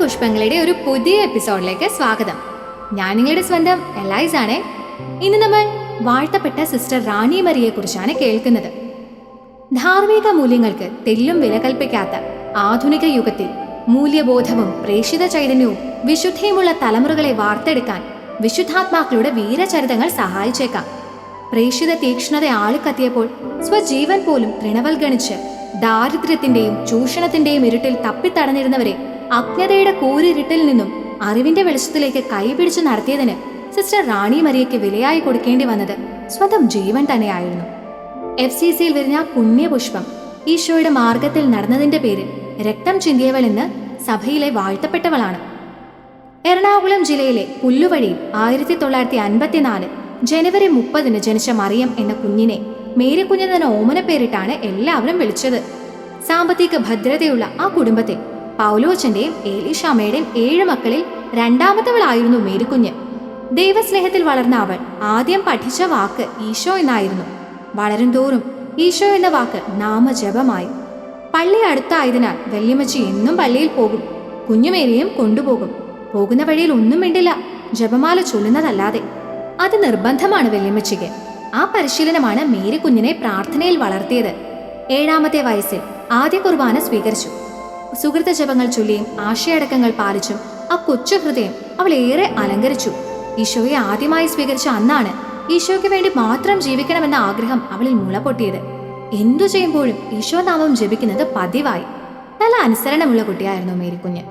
പുഷ്പങ്ങളുടെ ഒരു പുതിയ എപ്പിസോഡിലേക്ക് സ്വാഗതം. ഞാൻ നിങ്ങളുടെ സ്വന്തം എലൈസ് ആണേ. ഇന്ന് നമ്മൾ വാഴ്ത്തപ്പെട്ട സിസ്റ്റർ റാണി മരിയെ കുറിച്ചാണ് കേൾക്കുന്നത്. ധാർമ്മിക മൂല്യങ്ങൾക്ക് തെല്ലും വില കൽപ്പിക്കാത്ത ആധുനിക യുഗത്തിൽ മൂല്യബോധവും പ്രേഷിത ചൈതന്യവും വിശുദ്ധിയുമുള്ള തലമുറകളെ വാർത്തെടുക്കാൻ വിശുദ്ധാത്മാക്കളുടെ വീരചരിതങ്ങൾ സഹായിച്ചേക്കാം. പ്രേക്ഷിത തീക്ഷ്ണത ആളിക്കത്തിയപ്പോൾ സ്വജീവൻ പോലും തൃണവൽഗണിച്ച് ദാരിദ്ര്യത്തിന്റെയും ചൂഷണത്തിന്റെയും ഇരുട്ടിൽ തപ്പിത്തടഞ്ഞിരുന്നവരെ അജ്ഞതയുടെ കൂരിരുട്ടിൽ നിന്നും അറിവിന്റെ വെളിച്ചത്തിലേക്ക് കൈപിടിച്ചു നടത്തിയതിന് സിസ്റ്റർ റാണി മരിയയ്ക്ക് വിലയായി കൊടുക്കേണ്ടി വന്നത് സ്വന്തം ജീവൻ തന്നെയായിരുന്നു. എഫ് സി സിയിൽ വിരിഞ്ഞ പുണ്യപുഷ്പം ഈശോയുടെ മാർഗത്തിൽ നടന്നതിന്റെ പേരിൽ രക്തം ചിന്തിയവൾ എന്ന് സഭയിലെ വാഴ്ത്തപ്പെട്ടവളാണ്. എറണാകുളം ജില്ലയിലെ പുല്ലുവഴിയിൽ ആയിരത്തി തൊള്ളായിരത്തി അൻപത്തിനാല് ജനുവരി മുപ്പതിന് ജനിച്ച മറിയം എന്ന കുഞ്ഞിനെ മേരിക്കുഞ്ഞെന്ന ഓമന പേരിട്ടാണ് എല്ലാവരും വിളിച്ചത്. സാമ്പത്തിക ഭദ്രതയുള്ള ആ കുടുംബത്തിൽ പൗലോച്ചന്റെയും ഏലീഷാമയുടെയും ഏഴ് മക്കളിൽ രണ്ടാമത്തവളായിരുന്നു മേരിക്കുഞ്ഞ്. ദൈവസ്നേഹത്തിൽ വളർന്ന അവൾ ആദ്യം പഠിച്ച വാക്ക് ഈശോ എന്നായിരുന്നു. വളരും തോറും ഈശോ എന്ന വാക്ക് നാമജപമായി. പള്ളി അടുത്തായതിനാൽ വല്യമ്മച്ചി എന്നും പള്ളിയിൽ പോകും. കുഞ്ഞുമേരിയും കൊണ്ടുപോകും. പോകുന്ന വഴിയിൽ ഒന്നും മിണ്ടില്ല. ജപമാല ചൊല്ലുന്നതല്ലാതെ. അത് നിർബന്ധമാണ് വല്യമ്മച്ചിക്ക്. ആ പരിശീലനമാണ് മേരി കുഞ്ഞിനെ പ്രാർത്ഥനയിൽ വളർത്തിയത്. ഏഴാമത്തെ വയസ്സിൽ ആദ്യ കുർബാന സ്വീകരിച്ചു. സുഹൃത ജപങ്ങൾ ചൊല്ലിയും ആശയടക്കങ്ങൾ പാലിച്ചും ആ കൊച്ചു ഹൃദയം അവൾ ഏറെ അലങ്കരിച്ചു. ഈശോയെ ആദ്യമായി സ്വീകരിച്ച അന്നാണ് ഈശോയ്ക്ക് വേണ്ടി മാത്രം ജീവിക്കണമെന്ന ആഗ്രഹം അവളിൽ മുള പൊട്ടിയത് എന്തു ചെയ്യുമ്പോഴും ഈശോ നാമം ജപിക്കുന്നത് പതിവായി. നല്ല അനുസരണമുള്ള കുട്ടിയായിരുന്നു മേരിക്കുഞ്ഞ്.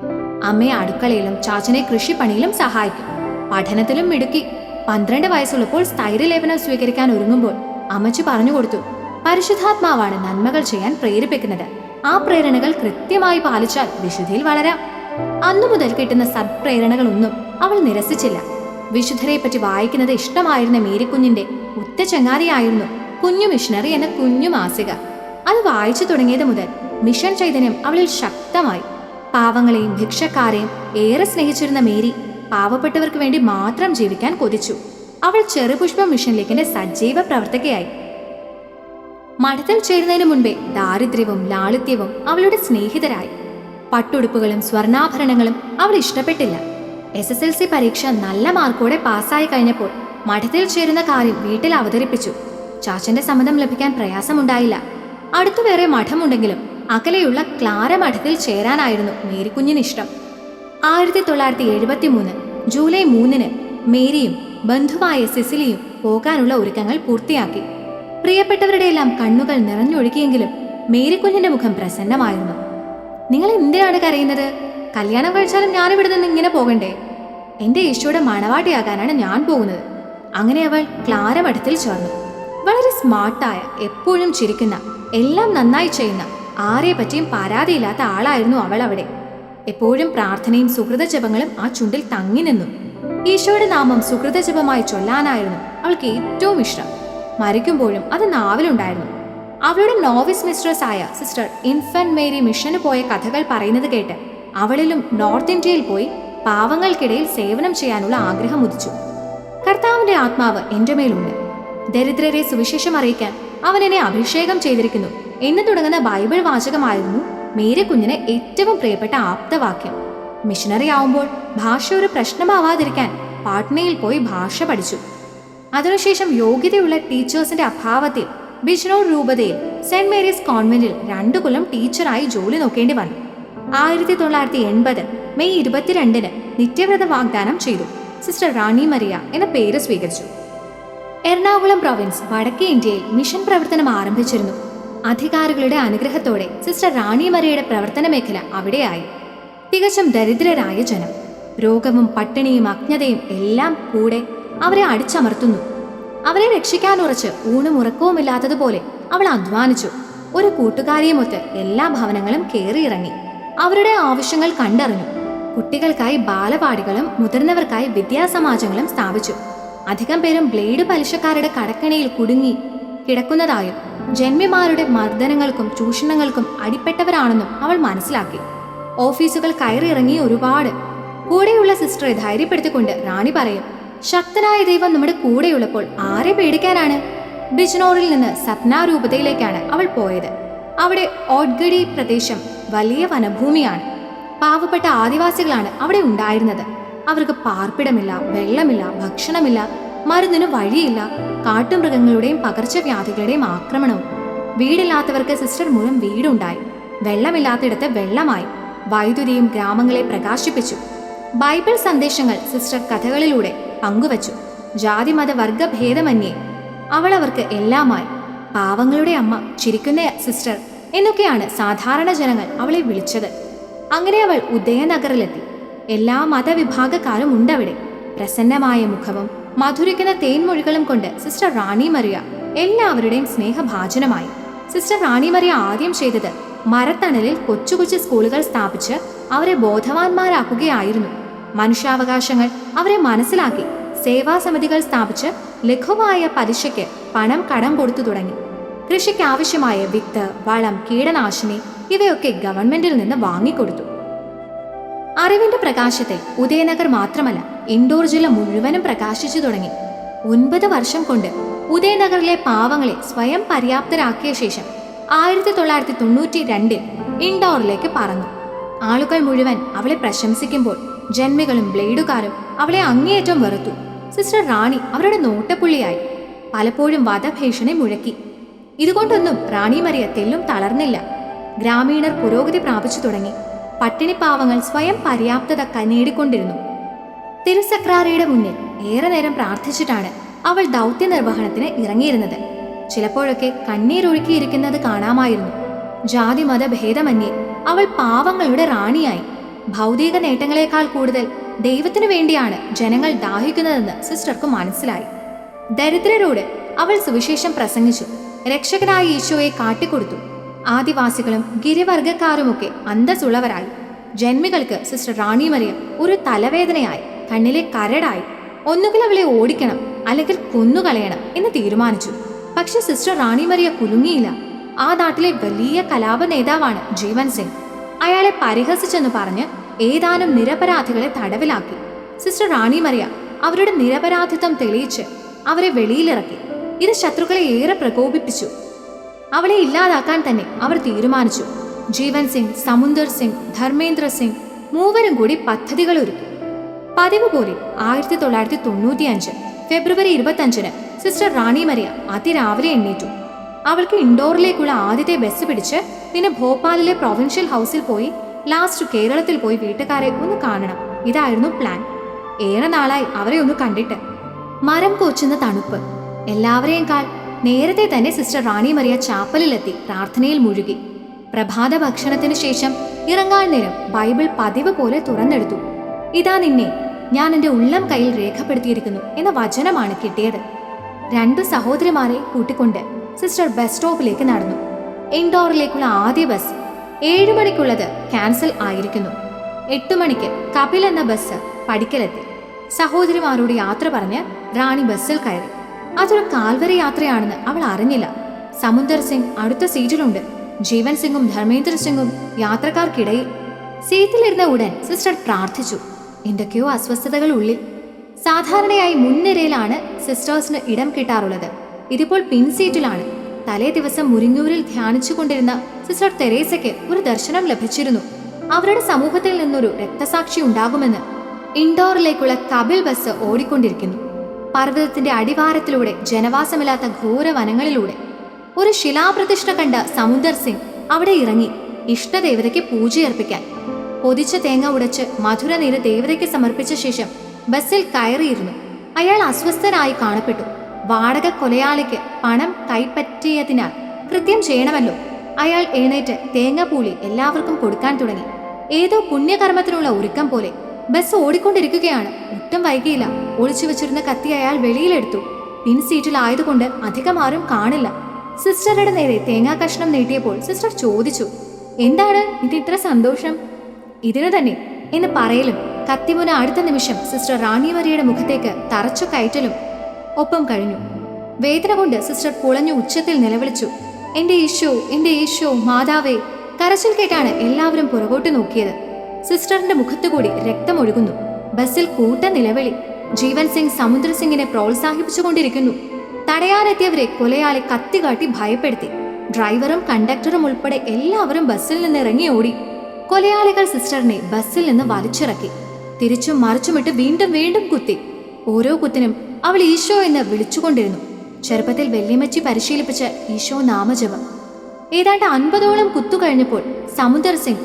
അമ്മയെ അടുക്കളയിലും ചാച്ചനെ കൃഷിപ്പണിയിലും സഹായിക്കും. പഠനത്തിലും മിടുക്കി. പന്ത്രണ്ട് വയസ്സുള്ളപ്പോൾ സ്ഥൈര്യലേപനം സ്വീകരിക്കാൻ ഒരുങ്ങുമ്പോൾ അമ്മച്ചു പറഞ്ഞു കൊടുത്തു പരിശുദ്ധാത്മാവാണ് നന്മകൾ ചെയ്യാൻ പ്രേരിപ്പിക്കുന്നത്. ആ പ്രേരണകൾ കൃത്യമായി പാലിച്ചാൽ വിശുദ്ധിയിൽ വളരാം. അന്നു മുതൽ കിട്ടുന്ന സത്പ്രേരണകളൊന്നും അവൾ നിരസിച്ചില്ല. വിശുദ്ധരെ പറ്റി വായിക്കുന്നത് ഇഷ്ടമായിരുന്ന മേരിക്കുഞ്ഞിന്റെ ഉത്ത കുഞ്ഞു മിഷണറി എന്ന കുഞ്ഞു മാസിക. അത് വായിച്ചു തുടങ്ങിയത് മുതൽ മിഷൻ ചൈതന്യം അവളിൽ ശക്തമായി. പാവങ്ങളെയും ഭിക്ഷക്കാരെയും ഏറെ സ്നേഹിച്ചിരുന്ന മേരി പാവപ്പെട്ടവർക്ക് വേണ്ടി മാത്രം ജീവിക്കാൻ കൊതിച്ചു. അവൾ ചെറുപുഷ്പം മിഷൻ ലീഗിന്റെ സജീവ പ്രവർത്തകയായി. മഠത്തിൽ ചേരുന്നതിന് മുൻപേ ദാരിദ്ര്യവും ലാളിത്യവും അവളുടെ സ്നേഹിതരായി. പട്ടുടുപ്പുകളും സ്വർണാഭരണങ്ങളും അവൾ ഇഷ്ടപ്പെട്ടില്ല. എസ് എസ് എൽ സി പരീക്ഷ നല്ല മാർക്കോടെ പാസ്സായി കഴിഞ്ഞപ്പോൾ മഠത്തിൽ ചേരുന്ന കാര്യം വീട്ടിൽ അവതരിപ്പിച്ചു. ചാച്ചന്റെ സമ്മതം ലഭിക്കാൻ പ്രയാസമുണ്ടായില്ല. അടുത്തു വേറെ മഠമുണ്ടെങ്കിലും അകലെയുള്ള ക്ലാര മഠത്തിൽ ചേരാനായിരുന്നു മേരിക്കുഞ്ഞിന് ഇഷ്ടം. ആയിരത്തി തൊള്ളായിരത്തി എഴുപത്തി മൂന്ന് ജൂലൈ മൂന്നിന് മേരിയും ബന്ധുവായ സിസിലിയും പോകാനുള്ള ഒരുക്കങ്ങൾ പൂർത്തിയാക്കി. പ്രിയപ്പെട്ടവരുടെ എല്ലാം കണ്ണുകൾ നിറഞ്ഞൊഴുകിയെങ്കിലും മേരിക്കുഞ്ഞിന്റെ മുഖം പ്രസന്നമായിരുന്നു. നിങ്ങൾ എന്തിനാണ് കരയുന്നത്? കല്യാണം കഴിച്ചാലും ഞാൻ ഇവിടെ നിന്ന് ഇങ്ങനെ പോകണ്ടേ? എന്റെ ഈശോയുടെ മണവാട്ടിയാകാനാണ് ഞാൻ പോകുന്നത്. അങ്ങനെ അവൾ ക്ലാര മഠത്തിൽ ചേർന്നു. വളരെ സ്മാർട്ടായ എപ്പോഴും ചിരിക്കുന്ന എല്ലാം നന്നായി ചെയ്യുന്ന ആരെ പറ്റിയും പരാതിയില്ലാത്ത ആളായിരുന്നു അവൾ അവിടെ. എപ്പോഴും പ്രാർത്ഥനയും സുഹൃത ജപങ്ങളും ആ ചുണ്ടിൽ തങ്ങി നിന്നു. ഈശോയുടെ നാമം സുഹൃത ജപമായി ചൊല്ലാനായിരുന്നു അവൾക്ക് ഏറ്റവും ഇഷ്ടം. മരിക്കുമ്പോഴും അത് നാവിലുണ്ടായിരുന്നു. അവളുടെ നോവിസ് മിസ്ട്രസ് ആയ സിസ്റ്റർ ഇൻഫന്റ് മേരി മിഷന് പോയ കഥകൾ പറയുന്നത് കേട്ട് അവളിലും നോർത്ത് ഇന്ത്യയിൽ പോയി പാവങ്ങൾക്കിടയിൽ സേവനം ചെയ്യാനുള്ള ആഗ്രഹം ഉദിച്ചു. കർത്താവിന്റെ ആത്മാവ് എന്റെ മേലുണ്ട്. ദരിദ്രരെ സുവിശേഷം അറിയിക്കാൻ അവൻ എന്നെ അഭിഷേകം ചെയ്തിരിക്കുന്നു. എന്ന് തുടങ്ങുന്ന ബൈബിൾ വാചകമായിരുന്നു മേരി കുഞ്ഞിന് ഏറ്റവും പ്രിയപ്പെട്ട ആപ്തവാക്യം. മിഷനറി ആവുമ്പോൾ ഭാഷ ഒരു പ്രശ്നമാവാതിരിക്കാൻ പാട്നയിൽ പോയി ഭാഷ പഠിച്ചു. അതിനുശേഷം യോഗ്യതയുള്ള ടീച്ചേഴ്സിന്റെ അഭാവത്തിൽ ബിജ്നോർ രൂപതയിൽ സെന്റ് മേരീസ് കോൺവെന്റിൽ രണ്ടു കൊല്ലം ടീച്ചറായി ജോലി നോക്കേണ്ടി വന്നു. ആയിരത്തി തൊള്ളായിരത്തി എൺപത് മെയ് ഇരുപത്തിരണ്ടിന് നിത്യവ്രത വാഗ്ദാനം ചെയ്തു. സിസ്റ്റർ റാണി മറിയ എന്ന പേര് സ്വീകരിച്ചു. എറണാകുളം പ്രൊവിൻസ് വടക്കേ ഇന്ത്യയിൽ മിഷൻ പ്രവർത്തനം ആരംഭിച്ചിരുന്നു. അധികാരികളുടെ അനുഗ്രഹത്തോടെ സിസ്റ്റർ റാണി മറിയയുടെ പ്രവർത്തന മേഖല അവിടെയായി. തികച്ചും ദരിദ്രരായ ജനം. രോഗവും പട്ടിണിയും അജ്ഞതയും എല്ലാം കൂടെ അവരെ അടിച്ചമർത്തുന്നു. അവരെ രക്ഷിക്കാനുറച്ച് ഊണും ഉറക്കവുമില്ലാത്തതുപോലെ അവൾ അധ്വാനിച്ചു. ഒരു കൂട്ടുകാരിയുമൊത്ത് എല്ലാ ഭവനങ്ങളും കയറിയിറങ്ങി അവരുടെ ആവശ്യങ്ങൾ കണ്ടറിഞ്ഞു. കുട്ടികൾക്കായി ബാലപാടികളും മുതിർന്നവർക്കായി വിദ്യാസമാജങ്ങളും സ്ഥാപിച്ചു. അധികം പേരും ബ്ലേഡ് പലിശക്കാരുടെ കടക്കണിയിൽ കുടുങ്ങി കിടക്കുന്നതായും ജന്മിമാരുടെ മർദ്ദനങ്ങൾക്കും ചൂഷണങ്ങൾക്കും അടിപ്പെട്ടവരാണെന്നും അവൾ മനസ്സിലാക്കി. ഓഫീസുകൾ കയറിയിറങ്ങി ഒരുപാട്. കൂടെയുള്ള സിസ്റ്ററെ ധൈര്യപ്പെടുത്തിക്കൊണ്ട് റാണി പറയും ശക്തനായ ദൈവം നമ്മുടെ കൂടെയുള്ളപ്പോൾ ആരെ പേടിക്കാനാണ്? ബിജ്നോറിൽ നിന്ന് സപ്നാരൂപതയിലേക്കാണ് അവൾ പോയത്. അവിടെ ഓഡ്ഗഡി പ്രദേശം വലിയ വനഭൂമിയാണ്. പാവപ്പെട്ട ആദിവാസികളാണ് അവിടെ ഉണ്ടായിരുന്നത്. അവർക്ക് പാർപ്പിടമില്ല വെള്ളമില്ല ഭക്ഷണമില്ല മരുന്നിന് വഴിയില്ല കാട്ടുമൃഗങ്ങളുടെയും പകർച്ചവ്യാധികളുടെയും ആക്രമണവും. വീടില്ലാത്തവർക്ക് സിസ്റ്റർ മൂലം വീടുണ്ടായി. വെള്ളമില്ലാത്തിടത്ത് വെള്ളമായി. വൈദ്യുതിയും ഗ്രാമങ്ങളെ പ്രകാശിപ്പിച്ചു. ബൈബിൾ സന്ദേശങ്ങൾ സിസ്റ്റർ കഥകളിലൂടെ പങ്കുവച്ചു. ജാതിമത വർഗ ഭേദമന്യേ അവൾ അവർക്ക് എല്ലാമായി പാവങ്ങളുടെ അമ്മ ചിരിക്കുന്ന സിസ്റ്റർ എന്നൊക്കെയാണ് സാധാരണ ജനങ്ങൾ അവളെ വിളിച്ചത്. അങ്ങനെ അവൾ ഉദയനഗറിലെത്തി. എല്ലാ മതവിഭാഗക്കാരും ഉണ്ടവിടെ. പ്രസന്നമായ മുഖവും മധുരിക്കുന്ന തേൻമൊഴികളും കൊണ്ട് സിസ്റ്റർ റാണി മറിയ എല്ലാവരുടെയും സ്നേഹഭാജനമായി. സിസ്റ്റർ റാണി മറിയ ആദ്യം ചെയ്തത് മരത്തണലിൽ കൊച്ചു കൊച്ചു സ്കൂളുകൾ സ്ഥാപിച്ച് അവരെ ബോധവാന്മാരാക്കുകയായിരുന്നു. മനുഷ്യാവകാശങ്ങൾ അവരെ മനസ്സിലാക്കി. സേവാസമിതികൾ സ്ഥാപിച്ച് ലഘുവായ പലിശയ്ക്ക് പണം കടം കൊടുത്തു തുടങ്ങി. കൃഷിക്ക് ആവശ്യമായ വിത്ത് വളം കീടനാശിനി ഇവയൊക്കെ ഗവൺമെന്റിൽ നിന്ന് വാങ്ങിക്കൊടുത്തു. അറിവിന്റെ പ്രകാശത്തെ ഉദയനഗർ മാത്രമല്ല ഇൻഡോർ ജില്ല മുഴുവനും പ്രകാശിച്ചു തുടങ്ങി. ഒൻപത് വർഷം കൊണ്ട് ഉദയനഗറിലെ പാവങ്ങളെ സ്വയം പര്യാപ്തരാക്കിയ ശേഷം ആയിരത്തി തൊള്ളായിരത്തി തൊണ്ണൂറ്റി രണ്ടിൽ ഇൻഡോറിലേക്ക് പറന്നു. ആളുകൾ മുഴുവൻ അവളെ പ്രശംസിക്കുമ്പോൾ ജന്മികളും ബ്ലേഡുകാരും അവളെ അങ്ങേയറ്റം വെറുത്തു. സിസ്റ്റർ റാണി അവരുടെ നോട്ടപ്പുള്ളിയായി. പലപ്പോഴും വധഭീഷണി മുഴക്കി. ഇതുകൊണ്ടൊന്നും റാണി മരിയ തെല്ലും തളർന്നില്ല. ഗ്രാമീണർ പുരോഗതി പ്രാപിച്ചു തുടങ്ങി. പട്ടിണിപ്പാവങ്ങൾ സ്വയം പര്യാപ്തത കനേടിക്കൊണ്ടിരുന്നു. തിരുസക്രാരയുടെ മുന്നിൽ ഏറെ നേരം പ്രാർത്ഥിച്ചിട്ടാണ് അവൾ ദൗത്യ നിർവഹണത്തിന് ഇറങ്ങിയിരുന്നത്. ചിലപ്പോഴൊക്കെ കണ്ണീരൊഴുക്കിയിരിക്കുന്നത് കാണാമായിരുന്നു. ജാതി മത ഭേദമന്യേ അവൾ പാവങ്ങളുടെ റാണിയായി. ഭൗതിക നേട്ടങ്ങളെക്കാൾ കൂടുതൽ ദൈവത്തിനു വേണ്ടിയാണ് ജനങ്ങൾ ദാഹിക്കുന്നതെന്ന് സിസ്റ്റർക്ക് മനസ്സിലായി. ദരിദ്രരോട് അവൾ സുവിശേഷം പ്രസംഗിച്ചു. രക്ഷകനായ ഈശോയെ കാട്ടിക്കൊടുത്തു. ആദിവാസികളും ഗിരിവർഗക്കാരുമൊക്കെ അന്തസ്സുള്ളവരായി. ജന്മികൾക്ക് സിസ്റ്റർ റാണി മറിയം ഒരു തലവേദനയായി കണ്ണിലെ കരടായി. ഒന്നുകിൽ അവളെ ഓടിക്കണം അല്ലെങ്കിൽ കൊന്നുകളയണം എന്ന് തീരുമാനിച്ചു. പക്ഷെ സിസ്റ്റർ റാണി മറിയ കുലുങ്ങിയില്ല. ആ നാട്ടിലെ വലിയ കലാപ നേതാവാണ് ജീവൻ സിംഗ്. അയാളെ പരിഹസിച്ചെന്ന് പറഞ്ഞ് ഏതാനും നിരപരാധികളെ തടവിലാക്കി. സിസ്റ്റർ റാണി മറിയ അവരുടെ നിരപരാധിത്വം തെളിയിച്ച് അവരെ വെളിയിലിറക്കി. ഇത് ശത്രുക്കളെ ഏറെ പ്രകോപിപ്പിച്ചു. അവളെ ഇല്ലാതാക്കാൻ തന്നെ അവർ തീരുമാനിച്ചു. ജീവൻ സിംഗ് സമുന്ദർ സിംഗ് ധർമ്മേന്ദ്ര സിംഗ് മൂവരും കൂടി പദ്ധതികൾ ഒരുക്കി. പതിവ് പോലെ ആയിരത്തി തൊള്ളായിരത്തി തൊണ്ണൂറ്റി അഞ്ച് ഫെബ്രുവരി ഇരുപത്തഞ്ചിന് സിസ്റ്റർ റാണി മറിയ അതിരാവിലെ എണ്ണീറ്റു അവൾക്ക് ഇൻഡോറിലേക്കുള്ള ആദ്യത്തെ ബസ് പിടിച്ച് പിന്നെ ഭോപ്പാലിലെ പ്രൊവിൻഷ്യൽ ഹൗസിൽ പോയി ലാസ്റ്റ് കേരളത്തിൽ പോയി വീട്ടുകാരെ ഒന്ന് കാണണം. ഇതായിരുന്നു പ്ലാൻ ഏറെ നാളായി അവരെ ഒന്ന് കണ്ടിട്ട്. മരം കൊച്ചുന്ന തണുപ്പ്. എല്ലാവരെയും കാൾ നേരത്തെ തന്നെ സിസ്റ്റർ റാണി മറിയ ചാപ്പലിലെത്തി പ്രാർത്ഥനയിൽ മുഴുകി. പ്രഭാത ഭക്ഷണത്തിനു ശേഷം ഇറങ്ങാൻ നേരം ബൈബിൾ പതിവ് പോലെ തുറന്നെടുത്തു. ഇതാ നിന്നെ ഞാൻ എന്റെ ഉള്ളം കയ്യിൽ രേഖപ്പെടുത്തിയിരിക്കുന്നു എന്ന വചനമാണ് കിട്ടിയത്. രണ്ടു സഹോദരിമാരെ കൂട്ടിക്കൊണ്ട് സിസ്റ്റർ ബസ് സ്റ്റോപ്പിലേക്ക് നടന്നു. ഇൻഡോറിലേക്കുള്ള ആദ്യ ബസ് ഏഴുമണിക്കുള്ളത് ക്യാൻസൽ ആയിരിക്കുന്നു. എട്ടു മണിക്ക് കപിൽ എന്ന ബസ് പടിക്കലെത്തി. സഹോദരിമാരോട് യാത്ര പറഞ്ഞ് റാണി ബസ്സിൽ കയറി. അതൊരു കാൽവരി യാത്രയാണെന്ന് അവൾ അറിഞ്ഞില്ല. സമുന്ദർ സിംഗ് അടുത്ത സീറ്റിലുണ്ട്. ജീവൻ സിംഗും ധർമ്മേന്ദ്ര സിംഗും യാത്രക്കാർക്കിടയിൽ. സീറ്റിലിരുന്ന ഉടൻ സിസ്റ്റർ പ്രാർത്ഥിച്ചു. എന്തൊക്കെയോ അസ്വസ്ഥതകൾ ഉള്ളിൽ. സാധാരണയായി മുൻനിരയിലാണ് സിസ്റ്റേഴ്സിന് ഇടം കിട്ടാറുള്ളത്. ഇതിപ്പോൾ പിൻ സീറ്റിലാണ് തലേ ദിവസം മുരിങ്ങൂരിൽ ധ്യാനിച്ചുകൊണ്ടിരുന്ന സിസ്റ്റർ തെരേസയ്ക്ക് ഒരു ദർശനം ലഭിച്ചിരുന്നു. അവരുടെ സമൂഹത്തിൽ നിന്നൊരു രക്തസാക്ഷി ഉണ്ടാകുമെന്ന് ഇൻഡോറിലേക്കുള്ള കപിൽ ബസ് ഓടിക്കൊണ്ടിരിക്കുന്നു. പർവതത്തിന്റെ അടിവാരത്തിലൂടെ ജനവാസമില്ലാത്ത ഘോര വനങ്ങളിലൂടെ ഒരു ശിലാപ്രതിഷ്ഠ കണ്ട സമുന്ദർ സിംഗ് അവിടെ ഇറങ്ങി ഇഷ്ടദേവതയ്ക്ക് പൂജയർപ്പിക്കാൻ പൊതിച്ച തേങ്ങ ഉടച്ച് മധുര നീര് ദേവതയ്ക്ക് സമർപ്പിച്ച ശേഷം ബസ്സിൽ കയറിയിരുന്നു. അയാൾ അസ്വസ്ഥനായി കാണപ്പെട്ടു. വാടക കൊലയാളിക്ക് പണം കൈപ്പറ്റിയതിനാൽ കൃത്യം ചെയ്യണമല്ലോ. അയാൾ എഴുന്നേറ്റ് തേങ്ങാപ്പൂളി എല്ലാവർക്കും കൊടുക്കാൻ തുടങ്ങി. ഏതോ പുണ്യകർമ്മത്തിനുള്ള ഒരുക്കം പോലെ ബസ് ഓടിക്കൊണ്ടിരിക്കുകയാണ്. ഒട്ടും വൈകിയില്ല. ഒളിച്ചു വെച്ചിരുന്ന കത്തി അയാൾ വെളിയിലെടുത്തു. പിൻ സീറ്റിലായതുകൊണ്ട് അധികം ആരും കാണില്ല. സിസ്റ്ററുടെ നേരെ തേങ്ങാ കഷ്ണം നീട്ടിയപ്പോൾ സിസ്റ്റർ ചോദിച്ചു എന്താണ്? ഇത് ഇത്ര സന്തോഷം? ഇതിനു തന്നെ എന്ന് പറയലും. കത്തിമുന അടുത്ത നിമിഷം സിസ്റ്റർ റാണിമരിയുടെ മുഖത്തേക്ക് തറച്ചു കയറ്റലും ഒപ്പം കഴിഞ്ഞു. വേദന കൊണ്ട് സിസ്റ്റർ പുളഞ്ഞു ഉച്ചത്തിൽ നിലവിളിച്ചു. എന്റെ ഈശോ എന്റെ ഈശോ മാതാവേ കരച്ചിൽ കേട്ടാണ് എല്ലാവരും പുറകോട്ട് നോക്കിയത്. സിസ്റ്ററിന്റെ മുഖത്തുകൂടി രക്തമൊഴുകുന്നു ബസ്സിൽ കൂട്ട നിലവിളി. ജീവൻ സിംഗ് സമുദ്ര സിംഗിനെ പ്രോത്സാഹിപ്പിച്ചുകൊണ്ടിരിക്കുന്നു തടയാനെത്തിയവരെ കൊലയാളി കത്തികാട്ടി ഭയപ്പെടുത്തി. ഡ്രൈവറും കണ്ടക്ടറും ഉൾപ്പെടെ എല്ലാവരും ബസ്സിൽ നിന്ന് ഇറങ്ങി ഓടി. കൊലയാളികൾ സിസ്റ്ററിനെ ബസ്സിൽ നിന്ന് വലിച്ചിറക്കി. തിരിച്ചും മറിച്ചുമിട്ട് വീണ്ടും വീണ്ടും കുത്തി. ഓരോ കുത്തിനും അവൾ ഈശോ എന്ന് വിളിച്ചുകൊണ്ടിരുന്നു. ചെറുപ്പത്തിൽ വെള്ളിമച്ചി പരിശീലിപ്പിച്ച ഈശോ നാമജപം. ഏതാണ്ട് അൻപതോളം കുത്തു കഴിഞ്ഞപ്പോൾ സമുദർ സിംഗ്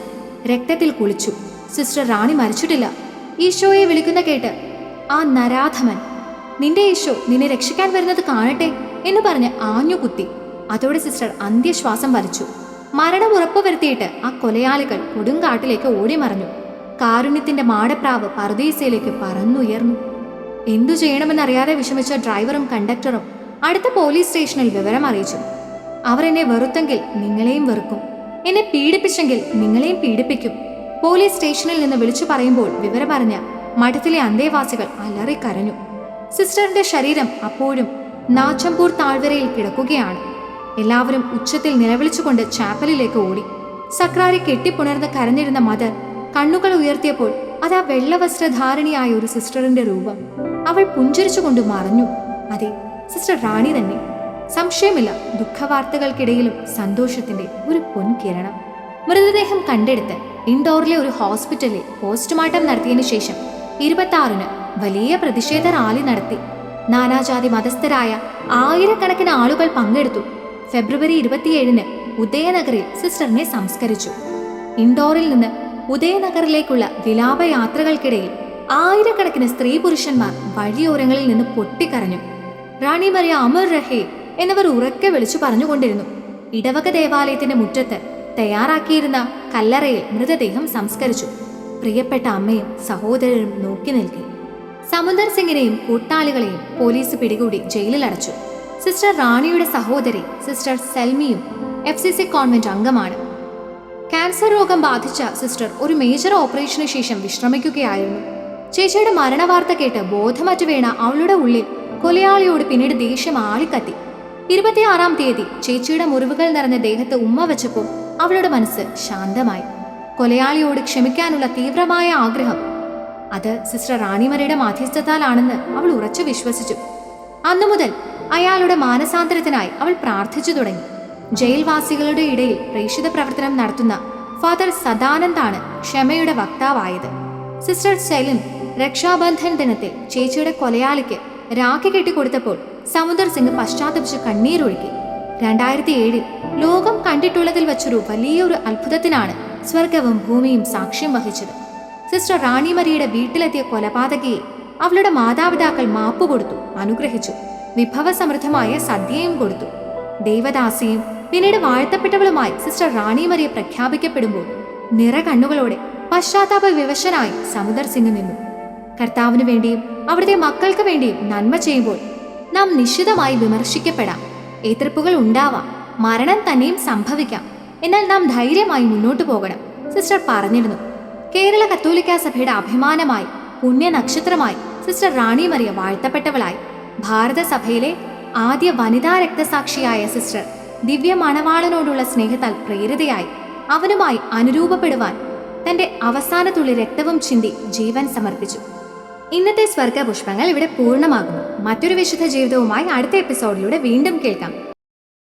രക്തത്തിൽ കുളിച്ചു. സിസ്റ്റർ റാണി മരിച്ചിട്ടില്ല. ഈശോയെ വിളിക്കുന്ന കേട്ട് ആ നരാധമൻ നിന്റെ ഈശോ നിന്നെ രക്ഷിക്കാൻ വരുന്നത് കാണട്ടെ എന്ന് പറഞ്ഞ് ആഞ്ഞു കുത്തി. അതോടെ സിസ്റ്റർ അന്ത്യശ്വാസം വലിച്ചു. മരണം ഉറപ്പുവരുത്തിയിട്ട് ആ കൊലയാളികൾ കൊടുങ്കാട്ടിലേക്ക് ഓടിമറഞ്ഞു. കാരുണ്യത്തിന്റെ മാടപ്രാവ് പർദീസയിലേക്ക് പറന്നുയർന്നു. എന്തു ചെയ്യണമെന്നറിയാതെ വിഷമിച്ച ഡ്രൈവറും കണ്ടക്ടറും അടുത്ത പോലീസ് സ്റ്റേഷനിൽ വിവരം അറിയിച്ചു. അവർ എന്നെ വെറുത്തെങ്കിൽ നിങ്ങളെയും വെറുക്കും. എന്നെ പീഡിപ്പിച്ചെങ്കിൽ നിങ്ങളെയും പീഡിപ്പിക്കും. പോലീസ് സ്റ്റേഷനിൽ നിന്ന് വിളിച്ചു പറയുമ്പോൾ വിവരമറിഞ്ഞ മഠത്തിലെ അന്തേവാസികൾ അലറിക്കരഞ്ഞു സിസ്റ്ററിന്റെ ശരീരം അപ്പോഴും നാച്ചമ്പൂർ താഴ്വരയിൽ കിടക്കുകയാണ്. എല്ലാവരും ഉച്ചത്തിൽ നിലവിളിച്ചുകൊണ്ട് ചാപ്പലിലേക്ക് ഓടി. സക്രാരി കെട്ടിപ്പുണർന്ന് കരഞ്ഞിരുന്ന മദർ കണ്ണുകൾ ഉയർത്തിയപ്പോൾ അത് ആ വെള്ളവസ്ത്രധാരണിയായ ഒരു സിസ്റ്ററിന്റെ രൂപം. അവൾ പുഞ്ചിരിച്ചുകൊണ്ട് മറഞ്ഞു. അതെ സിസ്റ്റർ റാണി തന്നെ. സംശയമില്ല ദുഃഖവാർത്തകൾക്കിടയിലും സന്തോഷത്തിന്റെ ഒരു പൊൻകിരണം. മൃതദേഹം കണ്ടെടുത്ത് ഇൻഡോറിലെ ഒരു ഹോസ്പിറ്റലിൽ പോസ്റ്റ്മോർട്ടം നടത്തിയതിനു ശേഷം ഇരുപത്തി വലിയ പ്രതിഷേധ റാലി നടത്തി. നാനാജാതി മതസ്ഥരായ ആയിരക്കണക്കിന് ആളുകൾ പങ്കെടുത്തു. ഫെബ്രുവരി ഇരുപത്തിയേഴിന് ഉദയനഗറിൽ സിസ്റ്ററിനെ സംസ്കരിച്ചു. ഇൻഡോറിൽ നിന്ന് ഉദയനഗറിലേക്കുള്ള വിലാപയാത്രകൾക്കിടയിൽ ആയിരക്കണക്കിന് സ്ത്രീ പുരുഷന്മാർ വഴിയോരങ്ങളിൽ നിന്ന് പൊട്ടിക്കരഞ്ഞു. റാണി മറിയ അമർ റഹേ എന്നിവർ ഉറക്കെ വിളിച്ചു പറഞ്ഞുകൊണ്ടിരുന്നു. ഇടവക ദേവാലയത്തിന്റെ മുറ്റത്ത് തയ്യാറാക്കിയിരുന്ന കല്ലറയിൽ മൃതദേഹം സംസ്കരിച്ചു. പ്രിയപ്പെട്ട അമ്മയും സഹോദരരും നോക്കി നിൽക്കി. സമുന്ദർ സിംഗിനെയും കൂട്ടാളികളെയും പോലീസ് പിടികൂടി ജയിലിൽ അടച്ചു. സിസ്റ്റർ റാണിയുടെ സഹോദരി സിസ്റ്റർ സെൽമിയും എഫ് സി സി കോൺവെന്റ് അംഗമാണ്. ക്യാൻസർ രോഗം ബാധിച്ച സിസ്റ്റർ ഒരു മേജർ ഓപ്പറേഷന് ശേഷം വിശ്രമിക്കുകയായിരുന്നു. ചേച്ചിയുടെ മരണവാർത്ത കേട്ട് ബോധമറ്റ് വീണ അവളുടെ ഉള്ളിൽ കൊലയാളിയോട് പിന്നീട് ദേഷ്യം ആളിക്കത്തി. ഇരുപത്തിയാറാം തീയതി ചേച്ചിയുടെ മുറിവുകൾ നിറഞ്ഞ ദേഹത്ത് ഉമ്മ വെച്ചപ്പോൾ അവളുടെ മനസ്സ് ശാന്തമായി. കൊലയാളിയോട് ക്ഷമിക്കാനുള്ള തീവ്രമായ ആഗ്രഹം. അത് സിസ്റ്റർ റാണിമരയുടെ മാധ്യസ്ഥത്താലാണെന്ന് അവൾ ഉറച്ചു വിശ്വസിച്ചു. അന്നു മുതൽ അയാളുടെ മാനസാന്തരത്തിനായി അവൾ പ്രാർത്ഥിച്ചു തുടങ്ങി. ജയിൽവാസികളുടെ ഇടയിൽ പ്രേക്ഷിത പ്രവർത്തനം നടത്തുന്ന ഫാദർ സദാനന്ദാണ് ക്ഷമയുടെ വക്താവായത്. സിസ്റ്റർ സെലിൻ രക്ഷാബന്ധൻ ദിനത്തിൽ ചേച്ചിയുടെ കൊലയാളിക്ക് രാഖി കെട്ടിക്കൊടുത്തപ്പോൾ സമുദർ സിംഗ് പശ്ചാത്തപിച്ച് കണ്ണീരൊഴുക്കി. രണ്ടായിരത്തി ഏഴിൽ ലോകം കണ്ടിട്ടുള്ളതിൽ വച്ചൊരു വലിയൊരു അത്ഭുതത്തിനാണ് സ്വർഗവും ഭൂമിയും സാക്ഷ്യം വഹിച്ചത്. സിസ്റ്റർ റാണി മരിയുടെ വീട്ടിലെത്തിയ കൊലപാതകയെ അവളുടെ മാതാപിതാക്കൾ മാപ്പ് കൊടുത്തു അനുഗ്രഹിച്ചു വിഭവസമൃദ്ധമായ സദ്യയും കൊടുത്തു. ദേവദാസിയും പിന്നീട് വാഴ്ത്തപ്പെട്ടവളുമായി സിസ്റ്റർ റാണി മരിയ പ്രഖ്യാപിക്കപ്പെടുമ്പോൾ നിറകണ്ണുകളോടെ പശ്ചാത്താപ വിവശനായി സമുദർ സിംഗ് നിന്നു. കർത്താവിനു വേണ്ടിയും അവിടുത്തെ മക്കൾക്ക് വേണ്ടിയും നന്മ ചെയ്യുമ്പോൾ നാം നിശ്ചിതമായി വിമർശിക്കപ്പെടാം. എതിർപ്പുകൾ ഉണ്ടാവാം. മരണം തന്നെയും സംഭവിക്കാം. എന്നാൽ നാം ധൈര്യമായി മുന്നോട്ടു പോകണം സിസ്റ്റർ പറഞ്ഞിരുന്നു. കേരള കത്തോലിക്ക സഭയുടെ അഭിമാനമായി പുണ്യനക്ഷത്രമായി സിസ്റ്റർ റാണി മറിയ വാഴ്ത്തപ്പെട്ടവളായി. ഭാരതസഭയിലെ ആദ്യ വനിതാ രക്തസാക്ഷിയായ സിസ്റ്റർ ദിവ്യ മണവാളനോടുള്ള സ്നേഹത്താൽ പ്രേരിതയായി. അവനുമായി അനുരൂപപ്പെടുവാൻ തന്റെ അവസാന തുള്ളി രക്തവും ചിന്തി ജീവൻ സമർപ്പിച്ചു. ഇന്നത്തെ സ്വർഗ പുഷ്പങ്ങൾ ഇവിടെ പൂർണമാകുന്നു. മറ്റൊരു വിശുദ്ധ ജീവിതവുമായി അടുത്ത എപ്പിസോഡിലൂടെ വീണ്ടും കേൾക്കാം.